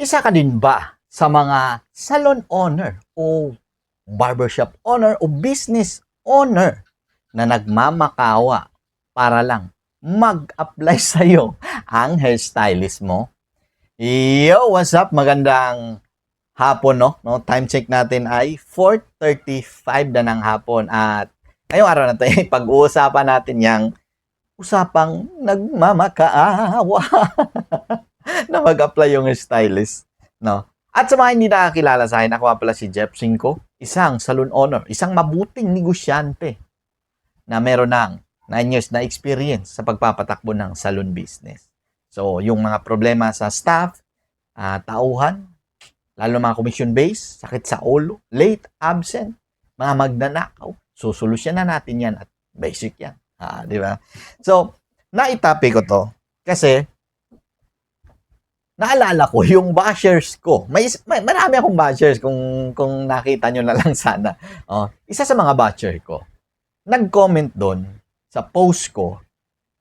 Isa ka din ba sa mga salon owner o barbershop owner o business owner na nagmamakawa para lang mag-apply sa'yo ang hairstylist mo? Yo, what's up? Magandang hapon, no? no? Time check natin ay 4.35 na ng hapon at ngayong araw na to, eh, pag-uusapan natin yung usapang nagmamakaawa na mag-apply yung stylist, no? At sa mga hindi nakakilala sa akin, ako pala si Jeff Cinco, isang salon owner, isang mabuting negosyante na meron ng 9 years na experience sa pagpapatakbo ng salon business. So, yung mga problema sa staff, ah, tauhan, lalo mga commission base, sakit sa ulo, late, absent, mga magnanakaw, susolusyonan natin yan at basic yan. Ah, di ba? So, naitapi ko to kasi naalala ko yung bashers ko. May, may marami akong bashers kung kung nakita niyo na lang sana. Oh, isa sa mga basher ko nag-comment doon sa post ko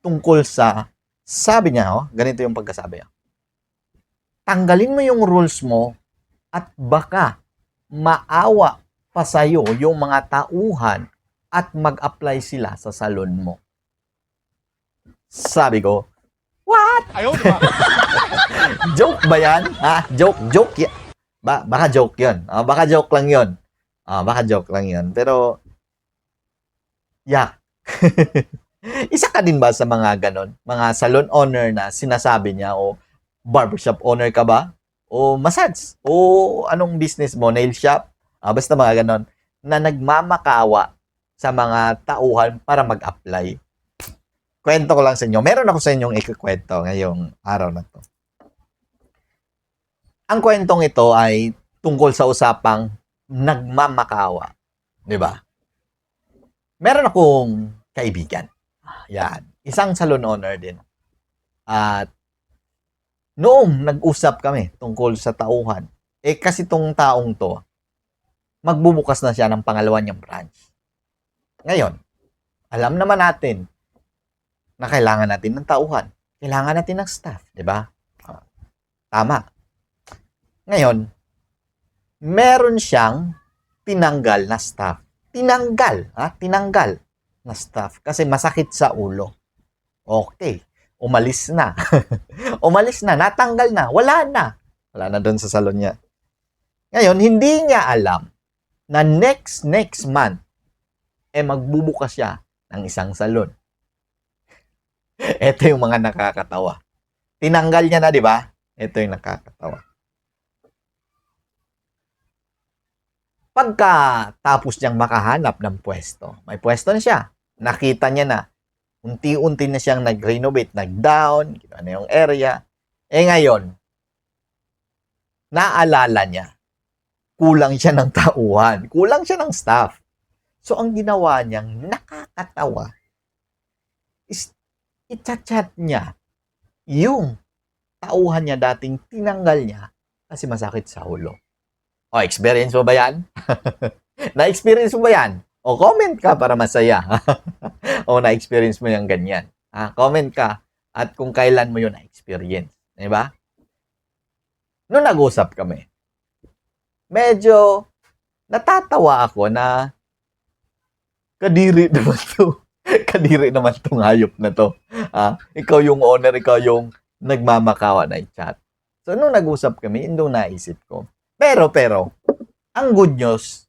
tungkol sa sabi niya, oh, ganito yung pagkasabi niya. Tanggalin mo yung rules mo at baka maawa pa sa'yo yung mga tauhan at mag-apply sila sa salon mo. Sabi ko, what? Ayaw, diba? Joke ba yan? Ha? Joke, joke yan. Ba, baka joke yun. Ah, baka joke lang yun. Ah, baka joke lang yun. Pero, yeah. Isa ka din ba sa mga ganon? Mga salon owner na sinasabi niya o barbershop owner ka ba? O massage? O anong business mo? Nail shop? Ah, basta mga ganon. Na nagmamakawa sa mga tauhan para mag-apply. Kwento ko lang sa inyo. Meron ako sa inyong ikikwento ngayong araw na to. Ang kwentong ito ay tungkol sa usapang nagmamakawa. Di ba? Meron akong kaibigan. Yan. Isang salon owner din. At noong nag-usap kami tungkol sa tauhan, eh kasi tong taong to, magbubukas na siya ng pangalawa niyang branch. Ngayon, alam naman natin na kailangan natin ng tauhan. Kailangan natin ng staff, di ba? Ah, Tama. Ngayon, meron siyang tinanggal na staff. Tinanggal, ha? Tinanggal na staff kasi masakit sa ulo. Okay, umalis na. umalis na, natanggal na, wala na. Wala na doon sa salon niya. Ngayon, hindi niya alam na next next month eh magbubukas siya ng isang salon. Ito yung mga nakakatawa. Tinanggal niya na, di ba? Ito yung nakakatawa. Pagka tapos niyang makahanap ng pwesto, may pwesto na siya. Nakita niya na, unti-unti na siyang nag-renovate, nag-down, ano yung area. Eh ngayon, naalala niya, kulang siya ng tauhan, kulang siya ng staff. So, ang ginawa niyang nakakatawa is i-chat niya yung tauhan niya dating tinanggal niya kasi masakit sa ulo. O, experience mo ba yan? Na-experience mo ba yan? O, comment ka para masaya. o, na-experience mo yung ganyan. Ha? Comment ka at kung kailan mo yun na-experience. Di ba? Noong nag-usap kami, medyo natatawa ako na kadiri naman to. kadiri naman tong hayop na to. Ah, ikaw yung owner, ikaw yung nagmamakawa na chat. So, nung nag-usap kami, yung naisip ko. Pero, pero, ang good news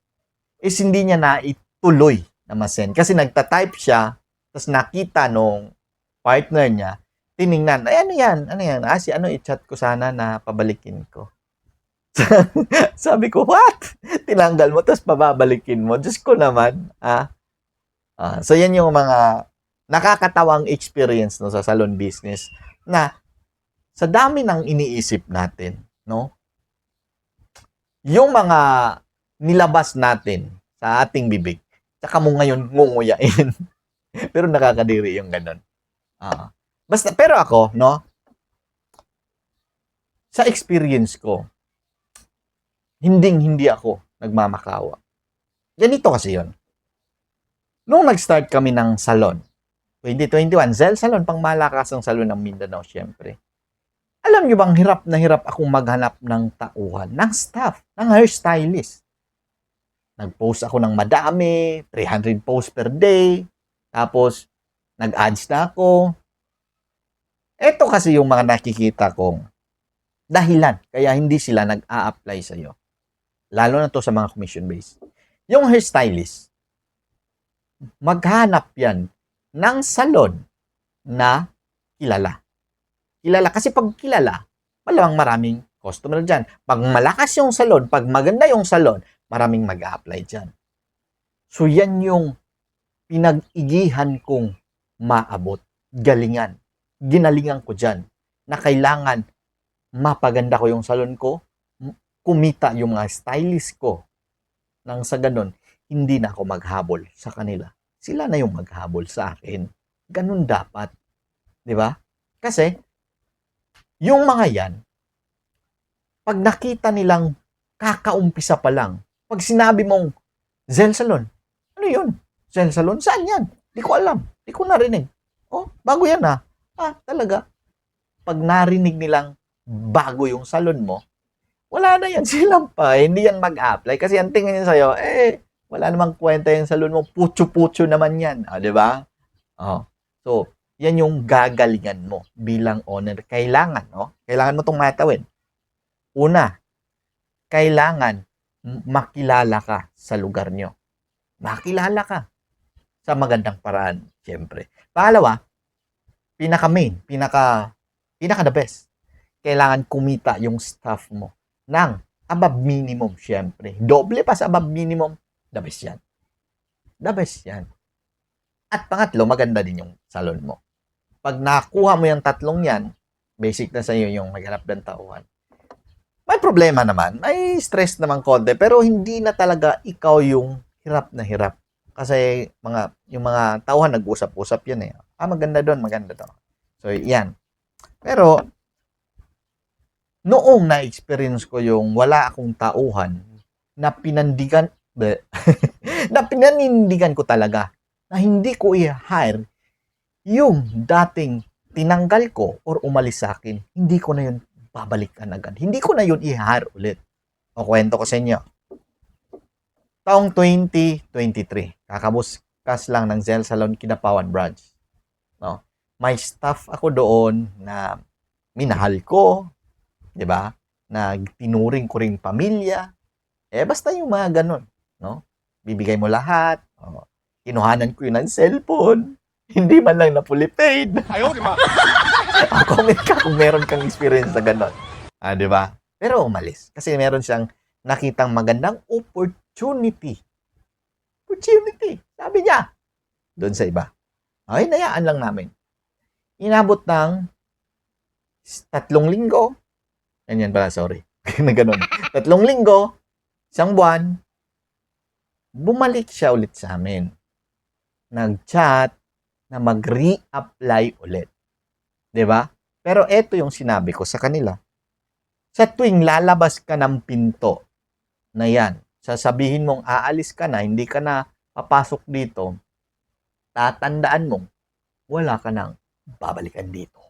is hindi niya na ituloy na masend. Kasi nagta-type siya, tapos nakita nung partner niya, tiningnan, ay ano yan, ano yan, ah, si ano i-chat ko sana na pabalikin ko. Sabi ko, what? Tinanggal mo, tapos pababalikin mo. Diyos ko naman, ah. Ah, so, yan yung mga nakakatawang experience no, sa salon business na sa dami ng iniisip natin, no? Yung mga nilabas natin sa ating bibig, tsaka mo ngayon ngunguyain. pero nakakadiri yung ganun. Ah. Basta, pero ako, no? Sa experience ko, hinding hindi ako nagmamakawa. Ganito kasi yon. Nung nag-start kami ng salon, 2021, Zel Salon, pang malakasang salon ng Mindanao, syempre. Alam nyo bang hirap na hirap akong maghanap ng tauhan, ng staff, ng hairstylist. Nag-post ako ng madami, 300 posts per day, tapos nag-ads na ako. Ito kasi yung mga nakikita kong dahilan kaya hindi sila nag-a-apply sa'yo. Lalo na to sa mga commission base. Yung hairstylist, maghanap yan ng salon na kilala. Kilala. Kasi pag kilala, malamang maraming customer dyan. Pag malakas yung salon, pag maganda yung salon, maraming mag apply dyan. So yan yung pinag-igihan kong maabot. Galingan. Ginalingan ko dyan na kailangan mapaganda ko yung salon ko, kumita yung mga stylist ko. Nang sa ganun, hindi na ako maghabol sa kanila. Sila na yung maghabol sa akin. Ganun dapat. Di ba? Kasi, yung mga yan, pag nakita nilang kakaumpisa pa lang, pag sinabi mong Zen Salon, ano yun? Zen Salon? Saan yan? Di ko alam. Di ko narinig. Oh, bago yan ha. Ah, talaga. Pag narinig nilang bago yung salon mo, wala na yan silang pa. Hindi yan mag-apply. Kasi ang tingin niya sa'yo, eh, wala namang kwenta yung salon mo. Putyo-putyo naman yan. Ah, di ba? Oh. So, yan yung gagalingan mo bilang owner. Kailangan, no? Kailangan mo itong matawin. Una, kailangan makilala ka sa lugar nyo. Makilala ka sa magandang paraan, siyempre. Pangalawa, pinaka main, pinaka, pinaka the best. Kailangan kumita yung staff mo ng above minimum, siyempre. Doble pa sa above minimum, the best yan. The best yan. At pangatlo, maganda din yung salon mo. Pag nakuha mo yung tatlong yan, basic na sa iyo yung maghanap ng tauhan. May problema naman, may stress naman konti, pero hindi na talaga ikaw yung hirap na hirap. Kasi mga yung mga tauhan nag-usap-usap yan eh. Ah, maganda doon, maganda to. So, yan. Pero, noong na-experience ko yung wala akong tauhan na pinandigan, na pinanindigan ko talaga na hindi ko i-hire yung dating tinanggal ko or umalis sa akin, hindi ko na yun babalikan agad. Hindi ko na yun i-hire ulit. O kwento ko sa inyo. Taong 2023, kakabuskas lang ng Zel Salon Kinapawan Branch. No? May staff ako doon na minahal ko, 'di ba? Na tinuring ko ring pamilya. Eh basta yung mga ganun, no? Bibigay mo lahat. Oh. Kinuhanan ko yun ng cellphone. Hindi man lang na fully paid. Ayaw, di ba? Ah, comment ka kung meron kang experience na gano'n. Ah, di ba? Pero umalis. Kasi meron siyang nakitang magandang opportunity. Opportunity. Sabi niya. Doon sa iba. Ay, nayaan lang namin. Inabot ng tatlong linggo. Ganyan pala, sorry. na gano'n. Tatlong linggo, isang buwan, bumalik siya ulit sa amin. Nag-chat na mag-re-apply ulit. 'Di ba? Pero eto yung sinabi ko sa kanila. Sa tuwing lalabas ka ng pinto na yan, sasabihin mong aalis ka na, hindi ka na papasok dito, tatandaan mong wala ka nang babalikan dito.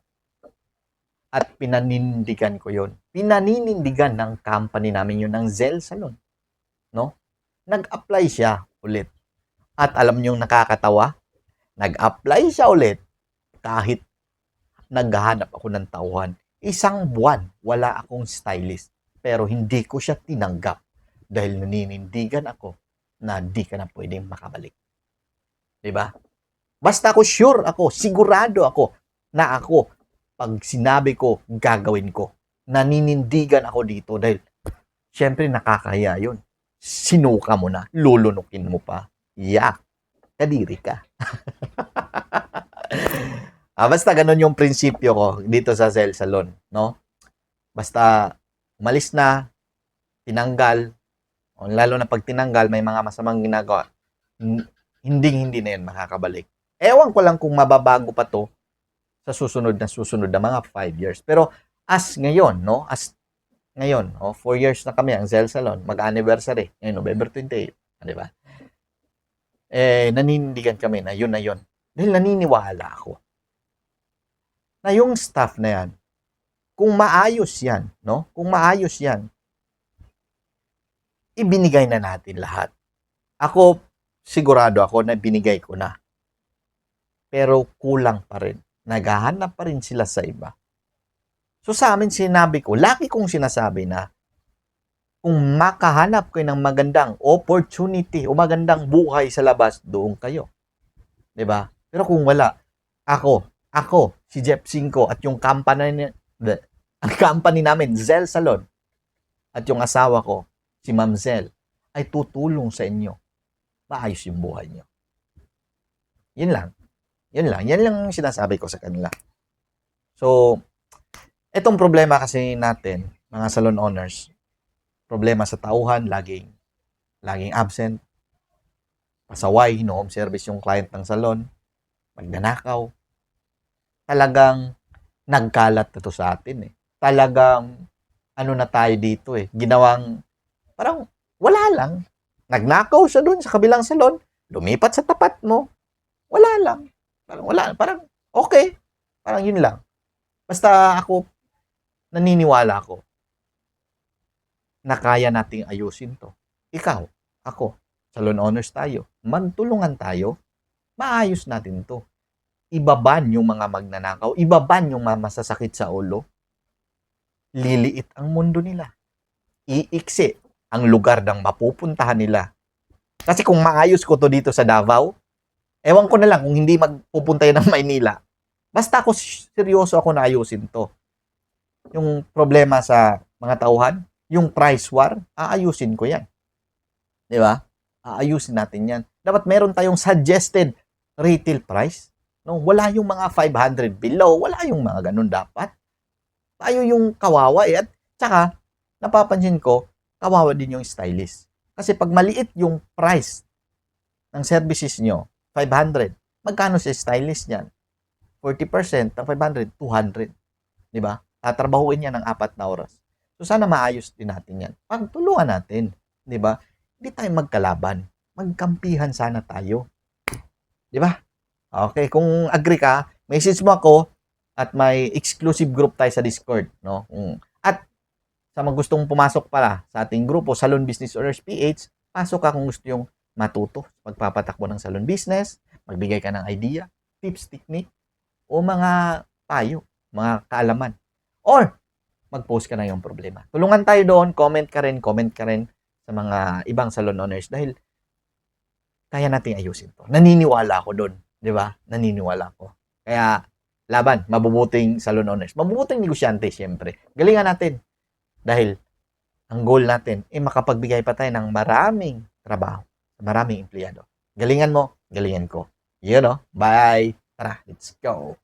At pinanindigan ko yon. Pinaninindigan ng company namin yun, ng Zell Salon. No? Nag-apply siya ulit. At alam niyo nakakatawa? Nag-apply siya ulit kahit naghahanap ako ng tauhan. Isang buwan, wala akong stylist. Pero hindi ko siya tinanggap dahil naninindigan ako na di ka na pwedeng makabalik. 'Di ba? Basta ako sure ako, sigurado ako na ako, pag sinabi ko, gagawin ko. Naninindigan ako dito dahil syempre nakakaya yun. Sinuka mo na, lulunukin mo pa. Yak, kadiri ka. Ah, basta ganun yung prinsipyo ko dito sa Cell Salon, no? Basta umalis na, tinanggal, o lalo na pag tinanggal, may mga masamang ginagawa, hindi hindi na yan makakabalik. Ewan ko lang kung mababago pa to sa susunod na susunod na mga 5 years. Pero as ngayon, no? As ngayon, oh, 4 years na kami ang Cell Salon, mag-anniversary, ngayon, November 28, ah, di ba? Eh, naninindigan kami na yun na yun. Dahil naniniwala ako na yung staff na yan, kung maayos yan, no? Kung maayos yan, ibinigay na natin lahat. Ako, sigurado ako na binigay ko na. Pero kulang pa rin. Naghahanap pa rin sila sa iba. So sa amin sinabi ko, laki kong sinasabi na kung makahanap kayo ng magandang opportunity o magandang buhay sa labas, doon kayo. ba? Pero kung wala, ako, ako, si Jeff Cinco at yung company, ang company namin, Zell Salon, at yung asawa ko, si Ma'am Zell, ay tutulong sa inyo. Maayos yung buhay nyo. Yun lang. Yun lang. Yan lang ang sinasabi ko sa kanila. So, etong problema kasi natin, mga salon owners, problema sa tauhan, laging, laging absent, pasaway, no home service yung client ng salon, magnanakaw. Talagang nagkalat na to sa atin eh. Talagang ano na tayo dito eh. Ginawang parang wala lang. Nagnakaw siya doon sa kabilang salon, lumipat sa tapat mo. Wala lang. Parang wala, parang okay. Parang yun lang. Basta ako naniniwala ako na kaya nating ayusin to. Ikaw, ako, salon owners tayo. Magtulungan tayo. Maayos natin to. Ibaban yung mga magnanakaw. Ibaban yung mga masasakit sa ulo. Liliit ang mundo nila. Iiksi ang lugar ng mapupuntahan nila. Kasi kung maayos ko to dito sa Davao, ewan ko na lang kung hindi magpupunta yan ng Maynila. Basta ako seryoso ako na ayusin to. Yung problema sa mga tauhan, yung price war, aayusin ko yan. Di ba? Aayusin natin yan. Dapat meron tayong suggested retail price. No, wala yung mga 500 below, wala yung mga ganun dapat. Tayo yung kawawa eh. At saka, napapansin ko, kawawa din yung stylist. Kasi pag maliit yung price ng services nyo, 500, magkano si stylist niyan? 40% ng 500, 200. Di ba? Tatrabahuin niya ng apat na oras. So sana maayos din natin yan. Pagtulungan natin. Di ba? Hindi tayo magkalaban. Magkampihan sana tayo. Di ba? Okay, kung agree ka, message mo ako at may exclusive group tayo sa Discord, no? Mm. At sa mga gustong pumasok pala sa ating grupo, Salon Business Owners PH, pasok ka kung gusto yung matuto pagpapatakbo ng salon business, magbigay ka ng idea, tips, technique, o mga payo, mga kaalaman. Or, mag-post ka na yung problema. Tulungan tayo doon, comment ka rin, comment ka rin sa mga ibang salon owners dahil kaya nating ayusin to. Naniniwala ako doon, di ba? Naniniwala ako. Kaya, laban, mabubuting salon owners. Mabubuting negosyante, siyempre. Galingan natin. Dahil, ang goal natin, ay makapagbigay pa tayo ng maraming trabaho, maraming empleyado. Galingan mo, galingan ko. Yun, no? Bye! Tara, let's go!